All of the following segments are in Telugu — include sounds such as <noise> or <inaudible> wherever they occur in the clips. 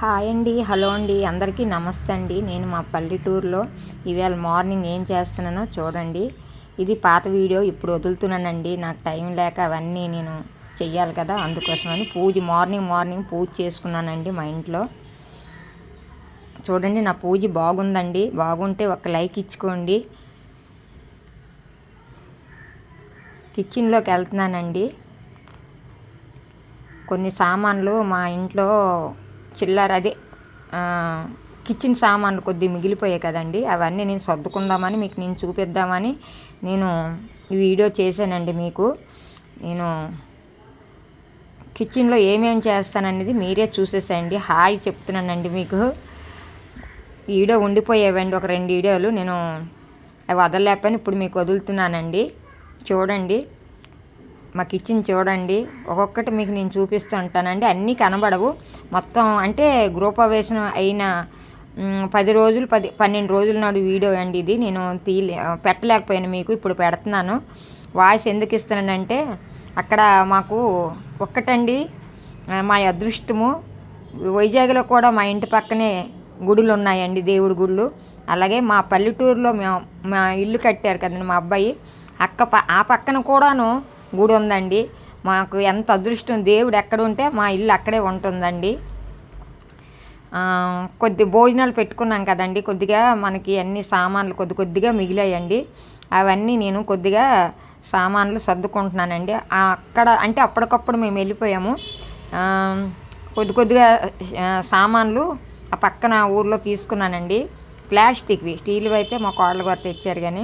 హాయ్ అండి హలో అండి అందరికీ నమస్తే అండి. నేను మా పల్లెటూరులో ఇవాళ మార్నింగ్ ఏం చేస్తున్నానో చూడండి. ఇది పాత వీడియో ఇప్పుడు వదులుతున్నానండి. నాకు టైం లేక అవన్నీ నేను చెయ్యాలి కదా అందుకోసమని పూజ మార్నింగ్ మార్నింగ్ పూజ చేసుకున్నానండి మా ఇంట్లో. చూడండి నా పూజ బాగుందండి. బాగుంటే ఒక లైక్ ఇచ్చుకోండి. కిచెన్లోకి వెళ్తున్నానండి. కొన్ని సామాన్లు మా ఇంట్లో చిల్లర అదే కిచెన్ సామాన్లు కొద్ది మిగిలిపోయాయి కదండి. అవన్నీ నేను సర్దుకుందామని మీకు నేను చూపిద్దామని నేను ఈ వీడియో చేశానండి మీకు. నేను కిచెన్లో ఏమేమి చేస్తాననేది మీరే చూసేసేయండి. హాయ్ చెప్తున్నానండి మీకు. వీడియో ఉండిపోయేవండి ఒక రెండు వీడియోలు. నేను అవి వదలలేకపోయినా ఇప్పుడు మీకు వదులుతున్నానండి. చూడండి. మా కిచెన్ చూడండి. ఒక్కొక్కటి మీకు నేను చూపిస్తూ ఉంటానండి. అన్నీ కనబడవు. మొత్తం అంటే గృహప్రవేశం అయిన పది రోజులు పది పన్నెండు రోజుల నాడు వీడియో అండి ఇది. నేను తీయలే పెట్టలేకపోయాను మీకు ఇప్పుడు పెడుతున్నాను. వాయిస్ ఎందుకు ఇస్తున్నానంటే అక్కడ మాకు ఒక్కటండి మా అదృష్టము. వైజాగ్లో కూడా మా ఇంటి పక్కనే గుడులు ఉన్నాయండి దేవుడి గుళ్ళు. అలాగే మా పల్లెటూరులో మా ఇల్లు కట్టారు కదండి మా అబ్బాయి. అక్క ప ఆ పక్కన కూడాను గుడి ఉందండి. మాకు ఎంత అదృష్టం దేవుడు ఎక్కడ ఉంటే మా ఇల్లు అక్కడే ఉంటుందండి. కొద్ది భోజనాలు పెట్టుకున్నాం కదండి. కొద్దిగా మనకి అన్ని సామాన్లు కొద్ది కొద్దిగా మిగిలాయండి. అవన్నీ నేను కొద్దిగా సామాన్లు సర్దుకుంటున్నానండి. అక్కడ అంటే అప్పటికప్పుడు మేము వెళ్ళిపోయాము. కొద్ది కొద్దిగా సామాన్లు ఆ పక్కన ఊర్లో తీసుకున్నానండి. ప్లాస్టిక్వి స్టీల్వి అయితే మా కోళ్ళ గారు తెచ్చారు కానీ.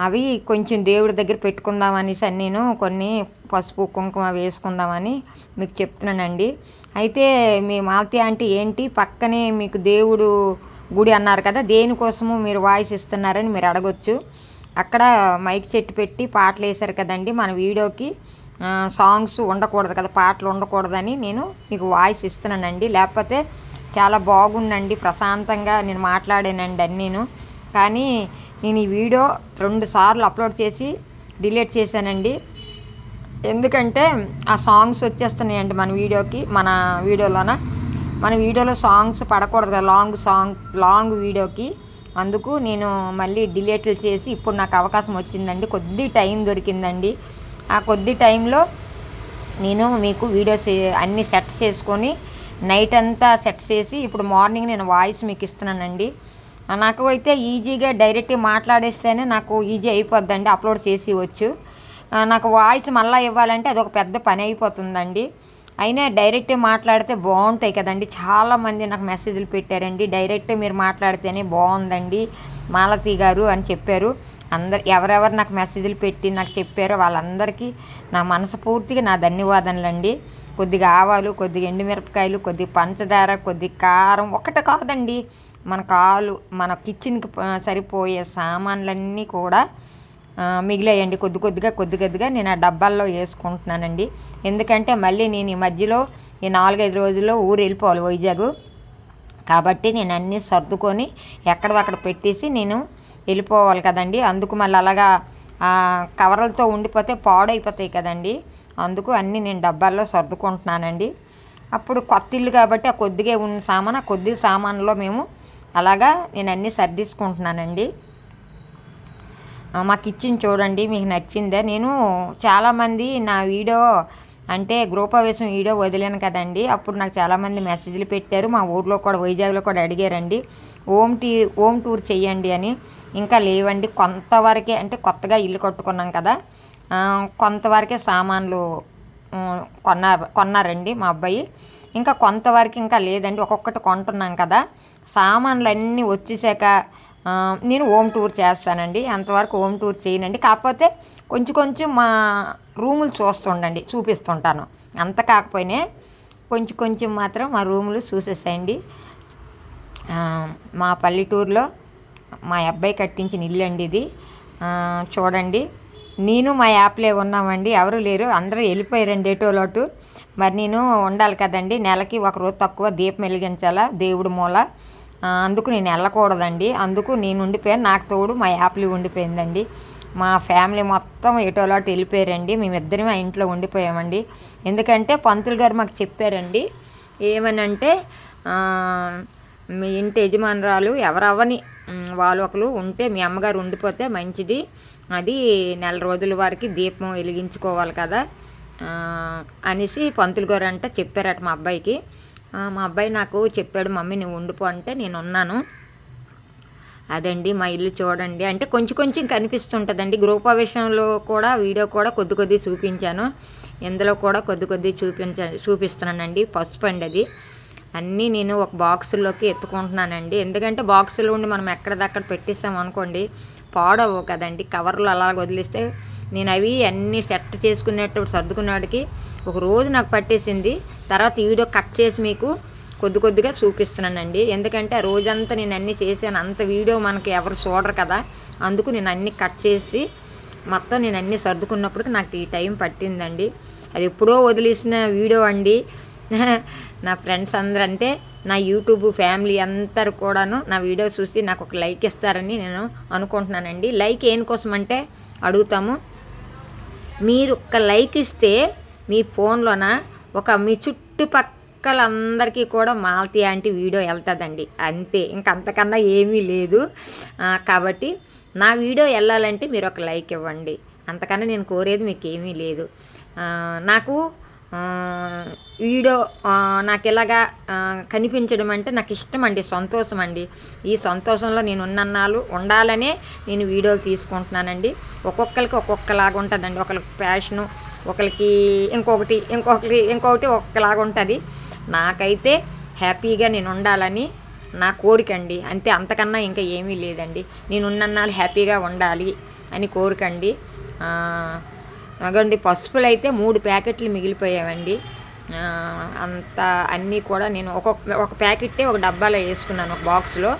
అవి కొంచెం దేవుడి దగ్గర పెట్టుకుందామనేసి అని నేను కొన్ని పసుపు కుంకుమ వేసుకుందామని మీకు చెప్తున్నానండి. అయితే మీ మాలతి ఆంటీ ఏంటి? పక్కనే మీకు దేవుడు గుడి అన్నారు కదా దేనికోసము మీరు వాయిస్ ఇస్తున్నారని మీరు అడగొచ్చు. అక్కడ మైక్ చెట్టు పెట్టి పాటలు వేశారు కదండి మన వీడియోకి. సాంగ్స్ ఉండకూడదు కదా పాటలు ఉండకూడదని నేను మీకు వాయిస్ ఇస్తున్నానండి. లేకపోతే చాలా బాగుండండి ప్రశాంతంగా నేను మాట్లాడానండి అన్నీను కానీ నేను ఈ వీడియో రెండు సార్లు అప్లోడ్ చేసి డిలీట్ చేశానండి. ఎందుకంటే ఆ సాంగ్స్ వచ్చేస్తున్నాయండి మన వీడియోకి మన వీడియోలోన. మన వీడియోలో సాంగ్స్ పడకూడదు కదా లాంగ్ సాంగ్ లాంగ్ వీడియోకి. అందుకు నేను మళ్ళీ డిలీట్లు చేసి ఇప్పుడు నాకు అవకాశం వచ్చిందండి. కొద్ది టైం దొరికిందండి. ఆ కొద్ది టైంలో నేను మీకు వీడియోస్ అన్నీ సెట్ చేసుకొని నైట్ అంతా సెట్ చేసి ఇప్పుడు మార్నింగ్ నేను వాయిస్ మీకు ఇస్తున్నానండి. నాకు అయితే ఈజీగా డైరెక్ట్గా మాట్లాడేస్తేనే నాకు ఈజీ అయిపోద్దండి అప్లోడ్ చేసి వచ్చు నాకు వాయిస్ మళ్ళీ ఇవ్వాలంటే అదొక పెద్ద పని అయిపోతుందండి. అయినా డైరెక్ట్ మాట్లాడితే బాగుంటాయి కదండి. చాలామంది నాకు మెసేజ్లు పెట్టారండి. డైరెక్ట్ మీరు మాట్లాడితేనే బాగుందండి మాలతి గారు అని చెప్పారు. అందరు ఎవరెవరు నాకు మెసేజ్లు పెట్టి నాకు చెప్పారో వాళ్ళందరికీ నా మనస్ఫూర్తిగా నా ధన్యవాదములండి. కొద్దిగా ఆవాలు కొద్దిగా ఎండుమిరపకాయలు కొద్దిగా పంచదార కొద్దిగా కారం ఒకటి కాదండి. మన కాలు మన కిచెన్కి సరిపోయే సామాన్లన్నీ కూడా మిగిలేయండి. కొద్ది కొద్దిగా కొద్ది కొద్దిగా నేను ఆ డబ్బాల్లో వేసుకుంటున్నానండి. ఎందుకంటే మళ్ళీ నేను ఈ మధ్యలో ఈ నాలుగైదు రోజుల్లో ఊరు వెళ్ళిపోవాలి వైజాగ్. కాబట్టి నేను అన్నీ సర్దుకొని ఎక్కడక్కడ పెట్టేసి నేను వెళ్ళిపోవాలి కదండి. అందుకు మళ్ళీ అలాగా కవర్లతో ఉండిపోతే పాడైపోతాయి కదండి. అందుకు అన్నీ నేను డబ్బాల్లో సర్దుకుంటున్నానండి. అప్పుడు కొత్త ఇల్లు కాబట్టి ఆ కొద్దిగా ఉన్న సామాన్ ఆ కొద్ది సామాన్లో మేము అలాగా నేను అన్నీ సర్దిసుకుంటున్నానండి. మా కిచెన్ చూడండి మీకు నచ్చిందే? నేను చాలామంది నా వీడియో అంటే గృహప్రవేశం వీడియో వదిలేను కదండి. అప్పుడు నాకు చాలామంది మెసేజ్లు పెట్టారు. మా ఊర్లో కూడా వైజాగ్లో కూడా అడిగారండి హోమ్ టీ హోమ్ టూర్ చెయ్యండి అని. ఇంకా లేవండి. కొంతవరకే అంటే కొత్తగా ఇల్లు కట్టుకున్నాం కదా. కొంతవరకే సామాన్లు కొన్నారు కొన్నారండి మా అబ్బాయి. ఇంకా కొంతవరకు ఇంకా లేదండి. ఒక్కొక్కటి కొంటున్నాం కదా. సామాన్లు అన్నీ వచ్చేసాక నేను హోమ్ టూర్ చేస్తానండి. అంతవరకు హోమ్ టూర్ చేయనండి. కాకపోతే కొంచెం కొంచెం మా రూములు చూస్తుండండి చూపిస్తుంటాను. అంత కాకపోయినా కొంచెం కొంచెం మాత్రం మా రూములు చూసేసేయండి. మా పల్లెటూరులో మా అబ్బాయి కట్టించిన ఇల్లు అండి ఇది చూడండి. నేను మా యాప్లే ఉన్నామండి. ఎవరు లేరు. అందరూ వెళ్ళిపోయారండి ఎటోలోటు మరి నేను ఉండాలి కదండి. నెలకి ఒక రోజు తక్కువ దీపం వెలిగించాలా దేవుడు మూల. అందుకు నేను వెళ్ళకూడదండి. అందుకు నేను ఉండిపోయాను. నాకు తోడు మా యాప్లు ఉండిపోయిందండి. మా ఫ్యామిలీ మొత్తం ఎటోలాటు వెళ్ళిపోయారండి. మేమిద్దరం ఆ ఇంట్లో ఉండిపోయామండి. ఎందుకంటే పంతులు గారు మాకు చెప్పారండి ఏమనంటే మీ ఇంటి యజమానురాలు ఎవరవ్వని వాళ్ళు ఒకరు ఉంటే మీ అమ్మగారు ఉండిపోతే మంచిది. అది నెల రోజుల వరకు దీపం వెలిగించుకోవాలి కదా అనేసి పంతులు గారు అంట చెప్పారట మా అబ్బాయికి. మా అబ్బాయి నాకు చెప్పాడు మమ్మీ నువ్వు ఉండిపో అంటే నేను ఉన్నాను అదండి మా ఇల్లు చూడండి అంటే కొంచెం కొంచెం కనిపిస్తుంటుందండి. గృహప్రవేశంలో కూడా వీడియో కూడా కొద్ది కొద్ది చూపించాను. ఇందులో కూడా కొద్ది కొద్ది చూపించ చూపిస్తున్నానండి. పసుపు అండి అది. అన్నీ నేను ఒక బాక్సుల్లోకి ఎత్తుకుంటున్నానండి. ఎందుకంటే బాక్సులో ఉండి మనం ఎక్కడిదక్కడ పెట్టేసాం అనుకోండి పాడవు కదండి. కవర్లు అలా వదిలిస్తే నేను అవి అన్నీ సెట్ చేసుకునేటప్పుడు సర్దుకున్నాడికి ఒక రోజు నాకు పట్టేసింది. తర్వాత వీడియో కట్ చేసి మీకు కొద్ది కొద్దిగా చూపిస్తున్నానండి. ఎందుకంటే ఆ రోజంతా నేను అన్నీ చేశాను. అంత వీడియో మనకి ఎవరు చూడరు కదా. అందుకు నేను అన్నీ కట్ చేసి మొత్తం నేను అన్నీ సర్దుకున్నప్పటికి నాకు ఈ టైం పట్టిందండి. అది ఎప్పుడో వదిలేసిన వీడియో అండి. <laughs> నా ఫ్రెండ్స్ అందరూ అంటే నా యూట్యూబ్ ఫ్యామిలీ అందరు కూడాను నా వీడియో చూసి నాకు ఒక లైక్ ఇస్తారని నేను అనుకుంటున్నానండి. లైక్ ఏం కోసం అంటే అడుగుతాము. మీరు ఒక లైక్ ఇస్తే మీ ఫోన్లోన ఒక మీ అందరికీ కూడా మాలతి ఆంటీ వీడియో వెళ్తుందండి. అంతే ఇంక అంతకన్నా ఏమీ లేదు. కాబట్టి నా వీడియో వెళ్ళాలంటే మీరు ఒక లైక్ ఇవ్వండి. అంతకన్నా నేను కోరేది మీకు ఏమీ లేదు నాకు వీడియో నాకు ఇలాగా కనిపించడం అంటే నాకు ఇష్టం అండి సంతోషం అండి. ఈ సంతోషంలో నేను ఉన్నన్నాళ్ళు ఉండాలనే నేను వీడియోలు తీసుకుంటున్నానండి. ఒక్కొక్కరికి ఒక్కొక్కలాగా ఉంటుందండి. ఒకరికి ప్యాషను ఒకరికి ఇంకొకటి ఇంకొకటి ఇంకొకటి ఒక్కలాగా ఉంటుంది. నాకైతే హ్యాపీగా నేను ఉండాలని నా కోరిక అండి అంతే అంతకన్నా ఇంకా ఏమీ లేదండి. నేను ఉన్నన్నాళ్ళు హ్యాపీగా ఉండాలి అని కోరికండి. అగండి పసుపులు అయితే మూడు ప్యాకెట్లు మిగిలిపోయావండి. అంత అన్నీ కూడా నేను ఒక్కొక్క ఒక ప్యాకెట్టే ఒక డబ్బాలో వేసుకున్నాను ఒక బాక్స్లో.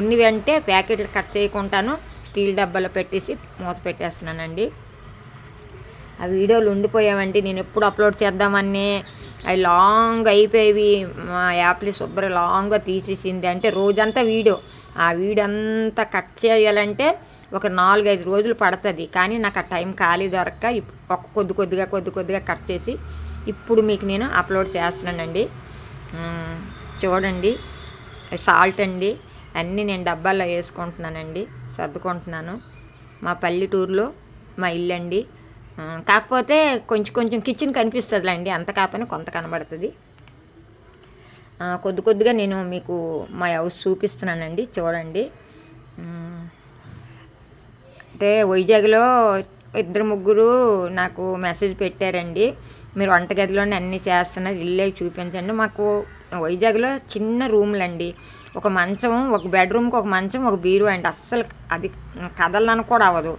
ఉన్నవంటే ప్యాకెట్లు కట్ చేయకుండాను స్టీల్ డబ్బాలో పెట్టేసి మూత పెట్టేస్తున్నానండి. ఆ వీడియోలు ఉండిపోయావండి. నేను ఎప్పుడు అప్లోడ్ చేద్దామని అవి లాంగ్ అయిపోయేవి. మా యాప్లీ శుభ్ర లాంగ్గా తీసేసింది. అంటే రోజంతా వీడియో. ఆ వీడంతా కట్ చేయాలంటే ఒక నాలుగైదు రోజులు పడుతుంది. కానీ నాకు ఆ టైం ఖాళీ దొరక్క ఒక కొద్ది కొద్దిగా కొద్ది కొద్దిగా కట్ చేసి ఇప్పుడు మీకు నేను అప్లోడ్ చేస్తున్నానండి. చూడండి. సాల్ట్ అండి. అన్నీ నేను డబ్బాల్లో వేసుకుంటున్నానండి. సర్దుకుంటున్నాను. మా పల్లెటూరులో మా ఇల్లు అండి కాకపోతే కొంచెం కొంచెం కిచెన్ కనిపిస్తుందిలేండి. అంత కాకపోయినా కొంత కనబడుతుంది. కొద్ది కొద్దిగా నేను మీకు మా హౌస్ చూపిస్తున్నానండి చూడండి. అంటే వైజాగ్లో ఇద్దరు ముగ్గురు నాకు మెసేజ్ పెట్టారండి. మీరు వంటగదిలోనే అన్నీ చేస్తున్నారు ఇల్లే చూపించండి. మాకు వైజాగ్లో చిన్న రూమ్లు అండి ఒక మంచం ఒక బెడ్రూమ్కి ఒక మంచం ఒక బీరు అండి. అస్సలు అది కదలనని కూడా అవ్వదు.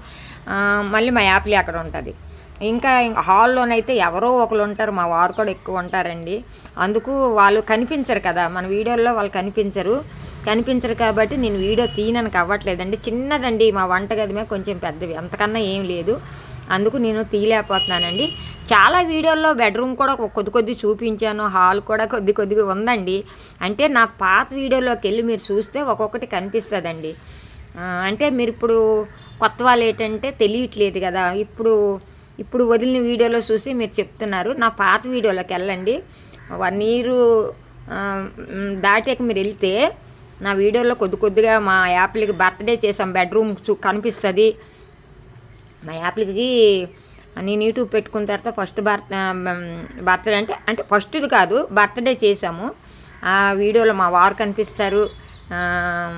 మళ్ళీ మా యాప్లీ అక్కడ ఉంటుంది. ఇంకా ఇంకా హాల్లోనైతే ఎవరో ఒకరు ఉంటారు మా వారు కూడా ఎక్కువ ఉంటారండి. అందుకు వాళ్ళు కనిపించరు కదా మన వీడియోల్లో వాళ్ళు కనిపించరు. కనిపించరు కాబట్టి నేను వీడియో తీయననికి అవ్వట్లేదండి. చిన్నదండి మా వంటగది మీద కొంచెం పెద్దవి అంతకన్నా ఏం లేదు. అందుకు నేను తీయలేకపోతున్నానండి. చాలా వీడియోల్లో బెడ్రూమ్ కూడా కొద్ది కొద్ది చూపించాను హాల్ కూడా కొద్ది కొద్దిగా ఉందండి. అంటే నా పాత వీడియోలోకి వెళ్ళి మీరు చూస్తే ఒక్కొక్కటి కనిపిస్తుందండి. అంటే మీరు ఇప్పుడు కొత్త వాళ్ళు ఏంటంటే తెలియట్లేదు కదా ఇప్పుడు ఇప్పుడు వదిలిన వీడియోలో చూసి మీరు చెప్తున్నారు. నా పాత వీడియోలోకి వెళ్ళండి. వన్ ఇయర్ దాటాక మీరు వెళ్తే నా వీడియోలో కొద్ది కొద్దిగా మా యాప్లకి బర్త్డే చేసాం బెడ్రూమ్ చూ కనిపిస్తుంది. మా యాప్లకి నేను యూట్యూబ్ పెట్టుకున్న తర్వాత ఫస్ట్ బర్త్ బర్త్డే అంటే అంటే ఫస్ట్ది కాదు బర్త్డే చేసాము ఆ వీడియోలో మా వారు కనిపిస్తారు.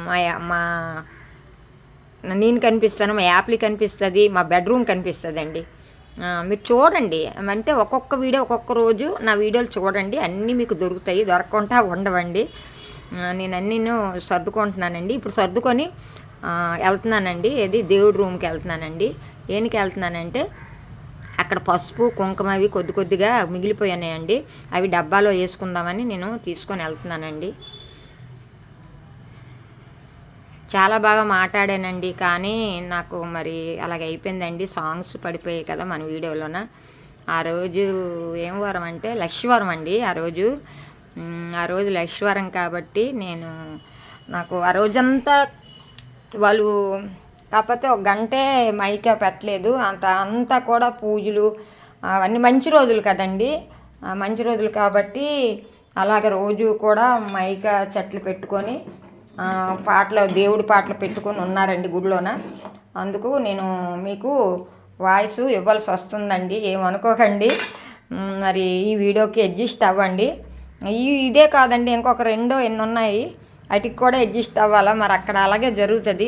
మా మా నేను కనిపిస్తాను మా యాప్లీ కనిపిస్తుంది మా బెడ్రూమ్ కనిపిస్తుంది అండి మీరు చూడండి. అంటే ఒక్కొక్క వీడియో ఒక్కొక్క రోజు నా వీడియోలు చూడండి. అన్నీ మీకు దొరుకుతాయి దొరకకుండా ఉండవండి. నేను అన్నీ సర్దుకుంటున్నానండి. ఇప్పుడు సర్దుకొని వెళ్తున్నానండి. ఏది? దేవుడి రూమ్కి వెళ్తున్నానండి. దేనికి వెళ్తున్నానంటే అక్కడ పసుపు కుంకుమ అవి కొద్ది కొద్దిగా మిగిలిపోయాయండి అవి డబ్బాలో వేసుకుందామని నేను తీసుకొని వెళ్తున్నానండి. చాలా బాగా మాట్లాడానండి కానీ నాకు మరి అలాగ అయిపోయిందండి. సాంగ్స్ పడిపోయాయి కదా మన వీడియోలోన. ఆ రోజు ఏం వారం అంటే లక్ష్వరం అండి ఆ రోజు. ఆ రోజు లక్ష్వరం కాబట్టి నేను నాకు ఆ రోజంతా వాళ్ళు కాకపోతే ఒక గంటే మైకా పెట్టలేదు. అంత అంతా కూడా పూజలు అవన్నీ మంచి రోజులు కదండి. మంచి రోజులు కాబట్టి అలాగే రోజు కూడా మైక చెట్లు పెట్టుకొని పాటలు దేవుడి పాటలు పెట్టుకుని ఉన్నారండి గుడిలోన. అందుకు నేను మీకు వాయిస్ ఇవ్వాల్సి వస్తుందండి ఏమనుకోకండి. మరి ఈ వీడియోకి అడ్జస్ట్ అవ్వండి. ఈ ఇదే కాదండి ఇంకొక రెండో ఎన్ని ఉన్నాయి వాటికి కూడా అడ్జస్ట్ అవ్వాలా? మరి అక్కడ అలాగే జరుగుతుంది.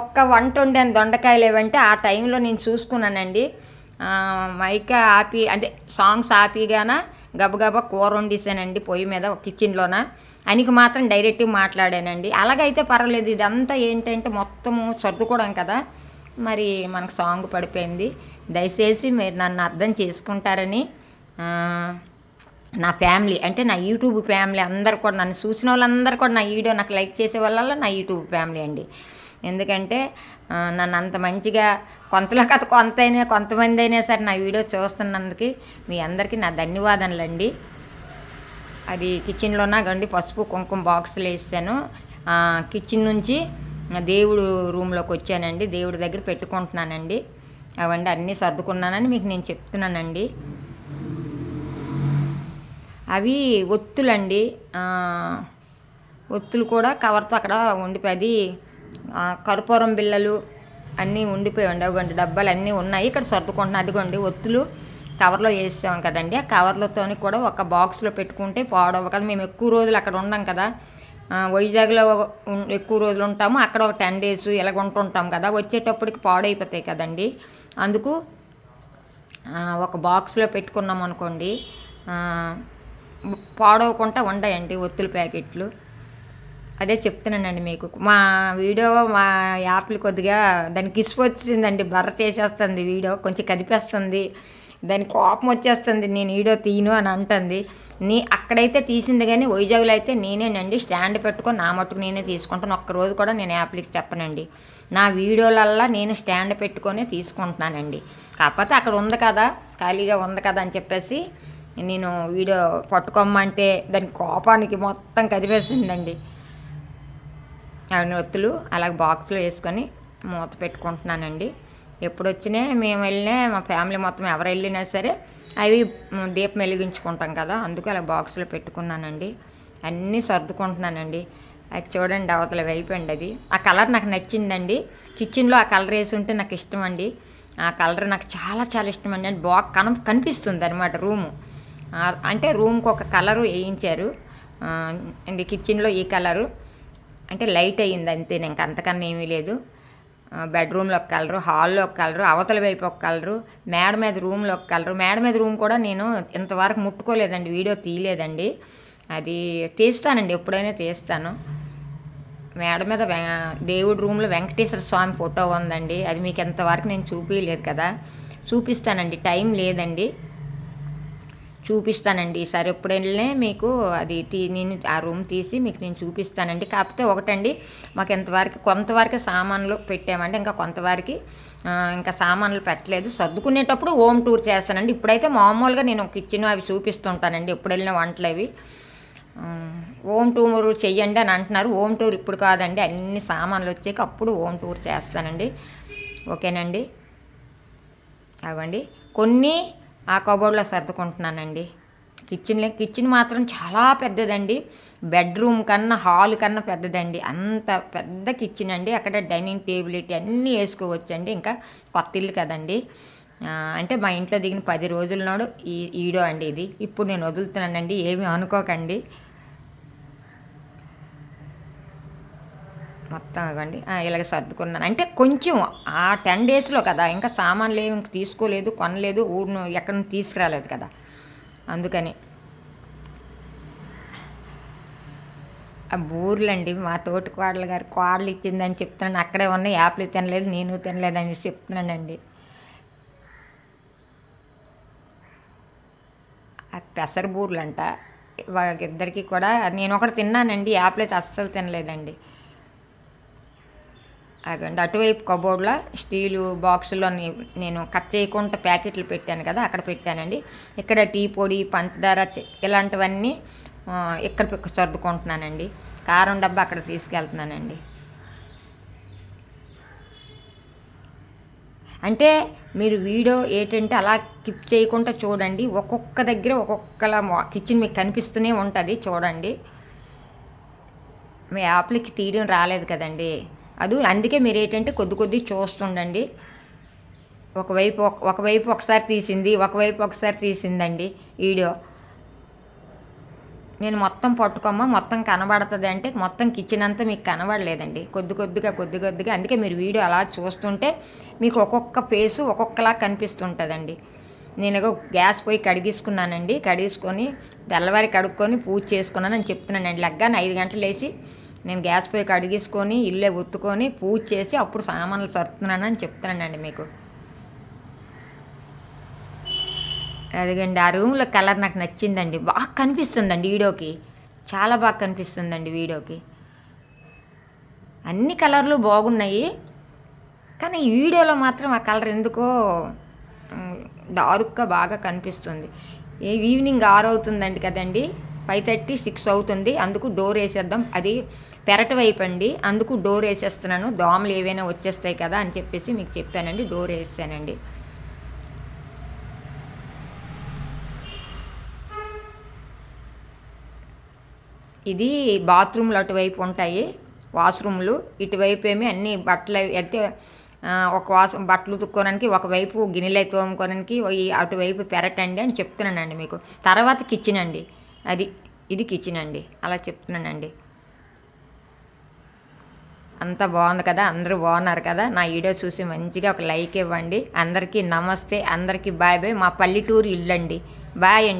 ఒక్క వంట వండాను దొండకాయలు ఏవంటే ఆ టైంలో నేను చూసుకున్నానండి. మైక్ ఆపి అంటే సాంగ్స్ ఆపిగాన గబగబా కూర వండేసానండి పొయ్యి మీద కిచెన్లోన ఆయనకి మాత్రం డైరెక్ట్గా మాట్లాడానండి. అలాగైతే పర్వాలేదు ఇదంతా ఏంటంటే మొత్తము సర్దుకోవడం కదా. మరి మనకు సాంగ్ పడిపోయింది. దయచేసి మీరు నన్ను అర్థం చేసుకుంటారని నా ఫ్యామిలీ అంటే నా యూట్యూబ్ ఫ్యామిలీ అందరు కూడా నన్ను చూసిన వాళ్ళందరూ కూడా నా వీడియో నాకు లైక్ చేసే వాళ్ళ నా యూట్యూబ్ ఫ్యామిలీ అండి. ఎందుకంటే నన్ను అంత మంచిగా కొంతలో కథ కొంత అయినా కొంతమంది అయినా సరే నా వీడియో చూస్తున్నందుకు మీ అందరికీ నా ధన్యవాదములండి. అది కిచెన్లోన గండి పసుపు కుంకుమ బాక్సులు వేసాను. కిచెన్ నుంచి దేవుడు రూమ్లోకి వచ్చానండి. దేవుడి దగ్గర పెట్టుకుంటున్నానండి. అవండి అన్నీ సర్దుకున్నానని మీకు నేను చెప్తున్నానండి. అవి ఒత్తులండి. ఒత్తులు కూడా కవర్తో అక్కడ ఉండిపోయి కర్పూరం బిళ్ళలు అన్నీ ఉండిపోయి అవ్వండి డబ్బాలు అన్నీ ఉన్నాయి. ఇక్కడ సర్దుకుంటున్నా అదిగోండి ఒత్తులు కవర్లో వేసాం కదండి. ఆ కవర్లతోని కూడా ఒక బాక్స్లో పెట్టుకుంటే పాడవ కదా మేము ఎక్కువ రోజులు అక్కడ ఉన్నాం కదా. వైజాగ్లో ఎక్కువ రోజులు ఉంటాము. అక్కడ ఒక టెన్ డేస్ ఇలాగ ఉంటుంటాం కదా. వచ్చేటప్పటికి పాడైపోతాయి కదండి. అందుకు ఒక బాక్స్లో పెట్టుకున్నాం అనుకోండి పాడవకుండా ఉండయండి ఒత్తుల ప్యాకెట్లు. అదే చెప్తున్నానండి మీకు. మా వీడియో మా యాప్లు కొద్దిగా దానికి ఇసుపు వచ్చిందండి బర్ర చేసేస్తుంది వీడియో. కొంచెం కదిపేస్తుంది. దాని కోపం వచ్చేస్తుంది. నేను వీడియో తీయను అని అంటుంది. నీ అక్కడైతే తీసింది కానీ వైజాగ్లో అయితే నేనేనండి. స్టాండ్ పెట్టుకొని నా మట్టుకు నేనే తీసుకుంటాను. ఒక్క రోజు కూడా నేను యాప్లకి చెప్పనండి. నా వీడియోలల్లా నేను స్టాండ్ పెట్టుకొని తీసుకుంటున్నానండి. కాకపోతే అక్కడ ఉంది కదా ఖాళీగా ఉంది కదా అని చెప్పేసి నేను వీడియో పట్టుకోమంటే దాని కోపానికి మొత్తం కదిపేసిందండి. అవన్నీ ఒత్తులు అలాగే బాక్స్లో వేసుకొని మూత పెట్టుకుంటున్నానండి. ఎప్పుడు వచ్చినా మేము వెళ్ళినా మా ఫ్యామిలీ మొత్తం ఎవరు వెళ్ళినా సరే అవి దీపం వెలిగించుకుంటాం కదా అందుకు అలా బాక్స్లో పెట్టుకున్నానండి. అన్నీ సర్దుకుంటున్నానండి. అది చూడండి అవతల అయిపోయింది అది. ఆ కలర్ నాకు నచ్చిందండి. కిచెన్లో ఆ కలర్ వేసి ఉంటే నాకు ఇష్టం అండి ఆ కలర్ నాకు చాలా చాలా ఇష్టం అండి అంటే బాగా కన కనిపిస్తుంది అనమాట రూము అంటే రూమ్కి ఒక కలరు వేయించారు. ఇది కిచెన్లో ఈ కలరు. అంటే లైట్ అయ్యింది అంతే ఇంక అంతకన్నా ఏమీ లేదు. బెడ్రూమ్లో ఒక కలరు హాల్లో ఒక కలరు అవతల వైపు ఒక కలరు మేడ మీద రూమ్లో ఒక కలరు మేడ మీద రూమ్ కూడా నేను ఇంతవరకు ముట్టుకోలేదండి వీడియో తీయలేదండి. అది తీస్తానండి ఎప్పుడైనా తీస్తాను. మేడ మీద దేవుడి రూమ్లో వెంకటేశ్వర స్వామి ఫోటో ఉందండి అది మీకు ఎంతవరకు నేను చూపించలేదు కదా. చూపిస్తానండి టైం లేదండి. చూపిస్తానండి. ఈసారి ఎప్పుడు మీకు అది తీ నేను ఆ రూమ్ తీసి మీకు నేను చూపిస్తానండి. కాకపోతే ఒకటండి మాకు ఎంతవరకు కొంతవరకు సామాన్లు పెట్టామండి. ఇంకా కొంతవరకు ఇంకా సామాన్లు పెట్టలేదు. సర్దుకునేటప్పుడు హోమ్ టూర్ చేస్తానండి. ఇప్పుడైతే మామూలుగా నేను కిచెన్ అవి చూపిస్తుంటానండి. ఎప్పుడు వెళ్ళిన వంటలు అవి. ఓం హోమ్ టూర్ చెయ్యండి అని అంటున్నారు. హోమ్ టూర్ ఇప్పుడు కాదండి. అన్ని సామాన్లు వచ్చాక అప్పుడు హోమ్ టూర్ చేస్తానండి. ఓకేనండి? అవండి కొన్ని ఆ కబోర్డ్లో సర్దుకుంటున్నానండి. కిచెన్లో కిచెన్ మాత్రం చాలా పెద్దదండి. బెడ్రూమ్ కన్నా హాల్ కన్నా పెద్దదండి. అంత పెద్ద కిచెన్ అండి. అక్కడ డైనింగ్ టేబుల్ ఇటు అన్నీ వేసుకోవచ్చండి. ఇంకా కొత్త ఇల్లు కదండి. అంటే మా ఇంట్లో దిగిన పది రోజుల నాడు ఈ ఈడో అండి ఇది. ఇప్పుడు నేను వదులుతున్నానండి. ఏమీ అనుకోకండి. మొత్తం ఇవ్వండి. ఇలాగ సర్దుకున్నాను. అంటే కొంచెం ఆ టెన్ డేస్లో కదా ఇంకా సామాన్లు ఏమి ఇంకా తీసుకోలేదు కొనలేదు ఊరు ఎక్కడి నుంచి తీసుకురాలేదు కదా. అందుకని. ఆ బూర్లండి మా తోటి కోడలు గారు కోడలు ఇచ్చిందని చెప్తున్నాను. అక్కడే ఉన్న యాప్లు తినలేదు నేను తినలేదు అని చెప్తున్నానండి. ఆ పెసర బూర్లు అంట వాళ్ళిద్దరికీ కూడా నేను ఒకటి తిన్నానండి యాప్లు అయితే అస్సలు తినలేదండి. అదండి. అటువైపు కబోర్డ్లో స్టీలు బాక్సుల్లో నేను కట్ చేయకుండా ప్యాకెట్లు పెట్టాను కదా అక్కడ పెట్టానండి. ఇక్కడ టీ పొడి పంచదార ఇలాంటివన్నీ ఇక్కడ సర్దుకుంటున్నానండి. కారం డబ్బా అక్కడ తీసుకెళ్తున్నానండి. అంటే మీరు వీడియో ఏంటంటే అలా కిప్ చేయకుండా చూడండి. ఒక్కొక్క దగ్గర ఒక్కొక్కలా కిచెన్ మీకు కనిపిస్తూనే ఉంటుంది చూడండి. మీ యాప్లకి తీయడం రాలేదు కదండి. అది అందుకే మీరు ఏంటంటే కొద్ది కొద్ది చూస్తుండండి. ఒకవైపు ఒక- ఒకవైపు ఒకసారి తీసింది ఒకవైపు ఒకసారి తీసిందండి వీడియో. నేను మొత్తం పట్టుకోమ్మ మొత్తం కనబడుతుంది అంటే మొత్తం కిచెన్ అంతా మీకు కనబడలేదండి. కొద్ది కొద్దిగా కొద్ది కొద్దిగా. అందుకే మీరు వీడియో అలా చూస్తుంటే మీకు ఒక్కొక్క ఫేసు ఒక్కొక్కలా కనిపిస్తుంటుందండి. నేను గ్యాస్ పోయి కడిగేసుకున్నానండి. కడిగేసుకొని తెల్లవారి కడుక్కొని పూజ చేసుకున్నాను అని చెప్తున్నానండి. లగ్గాను ఐదు గంటలు వేసి నేను గ్యాస్ పోయి కడిగేసుకొని ఇల్లే ఒత్తుకొని పూజ చేసి అప్పుడు సామాన్లు సర్దుతున్నానని చెప్తున్నానండి మీకు. అదిగండి ఆ రూమ్లో కలర్ నాకు నచ్చిందండి. బాగా కనిపిస్తుందండి వీడియోకి. చాలా బాగా కనిపిస్తుందండి వీడియోకి. అన్ని కలర్లు బాగున్నాయి. కానీ ఈ వీడియోలో మాత్రం ఆ కలర్ ఎందుకో డార్క్గా బాగా కనిపిస్తుంది. ఏ ఈవినింగ్ ఆరు అవుతుందండి కదండి. ఫైవ్ థర్టీ సిక్స్ అవుతుంది. అందుకు డోర్ వేసేద్దాం. అది పెరటి వైపు అండి. అందుకు డోర్ వేసేస్తున్నాను. దోమలు ఏవైనా వచ్చేస్తాయి కదా అని చెప్పేసి మీకు చెప్పానండి డోర్ వేసానండి ఇది బాత్రూమ్లు అటువైపు ఉంటాయి. వాష్రూమ్లు. ఇటువైపు ఏమి అన్ని బట్టలు అయితే ఒక వాష్ బట్టలు ఉతుక్కోవడానికి ఒకవైపు గిన్నెలు అయితే తోముకోవడానికి అటువైపు పెరటండి అని చెప్తున్నానండి మీకు. తర్వాత కిచెన్ అండి. అది ఇది కిచెన్ అండి. అలా చెప్తున్నానండి. అంతా బాగుంది కదా? అందరూ బాగున్నారు కదా? నా వీడియో చూసి మంచిగా ఒక లైక్ ఇవ్వండి. అందరికీ నమస్తే. అందరికీ బాయ్ బాయ్. మా పల్లెటూరు ఇల్లు అండి బాయ్ అండి.